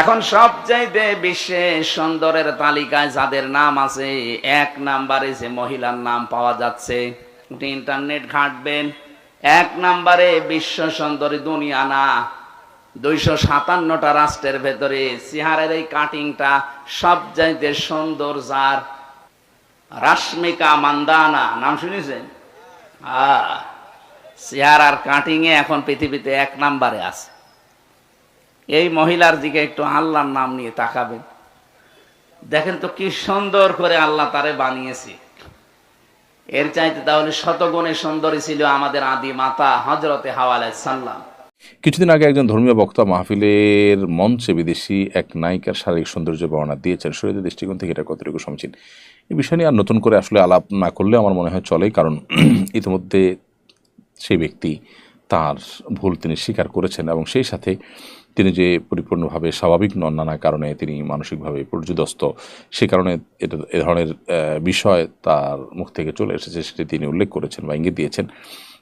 এখন সবচাইতে বিশ্বে সুন্দরের তালিকায় যাদের নাম আছে, এক নাম্বারে যে মহিলার নাম পাওয়া যাচ্ছে ইন্টারনেট ঘাঁটবেন। এক নাম্বারে বিশ্ব সুন্দরী দুনিয়া না, দুইশো সাতান্নটা রাষ্ট্রের ভেতরে সিহারের এই কাটিংটা সবচাইতে সুন্দর যার। রাশ্মিকা মান্দানা, নাম শুনেছেন? আহ চেহার আর কাটিং এ এখন পৃথিবীতে এক নাম্বারে আছে। এই মহিলার দিকে একটু আল্লাহর নাম নিয়ে তাকাবেন। দেখেন তো কি সুন্দর করে আল্লাহ তারে বানিয়েছে। এর চাইতে তাহলে শতগুণে সুন্দরী ছিল আমাদের আদি মাতা হজরতে হাওয়ালাই সাল্লাম কিছুদিন আগে একজন ধর্মীয় বক্তা মাহফিলের মঞ্চে বিদেশি এক নায়িকার শারীরিক সৌন্দর্য বর্ণনা দিয়েছেন। শরীরের দৃষ্টিকোণ থেকে এটা কতটুকু সমীচীন? এই বিষয় নিয়ে আর নতুন করে আসলে আলাপ না করলে আমার মনে হয় চলে কারণ ইতিমধ্যে সেই ব্যক্তি তার ভুল তিনি স্বীকার করেছেন এবং সেই সাথে তিনি যে পরিপূর্ণভাবে স্বাভাবিক নন নানা কারণে তিনি মানসিকভাবে পর্যুদস্ত। সে কারণে এটা, এ ধরনের বিষয় তার মুখ থেকে চলে এসেছে সেটি তিনি উল্লেখ করেছেন বা ইঙ্গিত দিয়েছেন।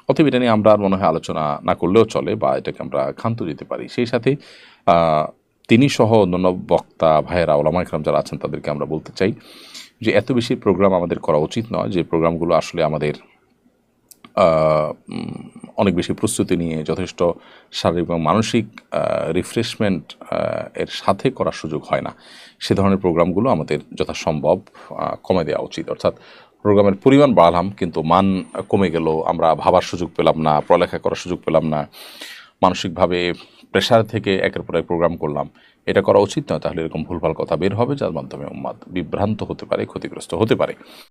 অতএব এটা নিয়ে আমরা আর মনে হয় আলোচনা না করলেও চলে বা এটাকে আমরা ক্ষান্ত দিতে পারি। সেই সাথে তিনি সহ অন্যান্য বক্তা, ভাইয়েরা ওলামা ইকরাম যারা আছেন তাদেরকে আমরা বলতে চাই যে এত বেশি প্রোগ্রাম আমাদের করা উচিত নয়। যে প্রোগ্রামগুলো আসলে আমাদের অনেক বেশি প্রস্তুতি নিয়ে যথেষ্ট শারীরিক এবং মানসিক রিফ্রেশমেন্ট এর সাথে করার সুযোগ হয় না। সে ধরনের প্রোগ্রামগুলো আমাদের যথাসম্ভব কমে দেওয়া উচিত। অর্থাৎ প্রোগ্রামের পরিমাণ বাড়ালাম, কিন্তু মান কমে গেল, আমরা ভাবার সুযোগ পেলাম না, পড়ালেখা করার সুযোগ পেলাম না, মানসিকভাবে প্রেশার থেকে একের পর এক প্রোগ্রাম করলাম। এটা করা উচিত নয়, তাহলে এরকম ভুলভাল কথা বের হবে, যার মাধ্যমে উম্মাদ বিভ্রান্ত হতে পারে, ক্ষতিগ্রস্ত হতে পারে।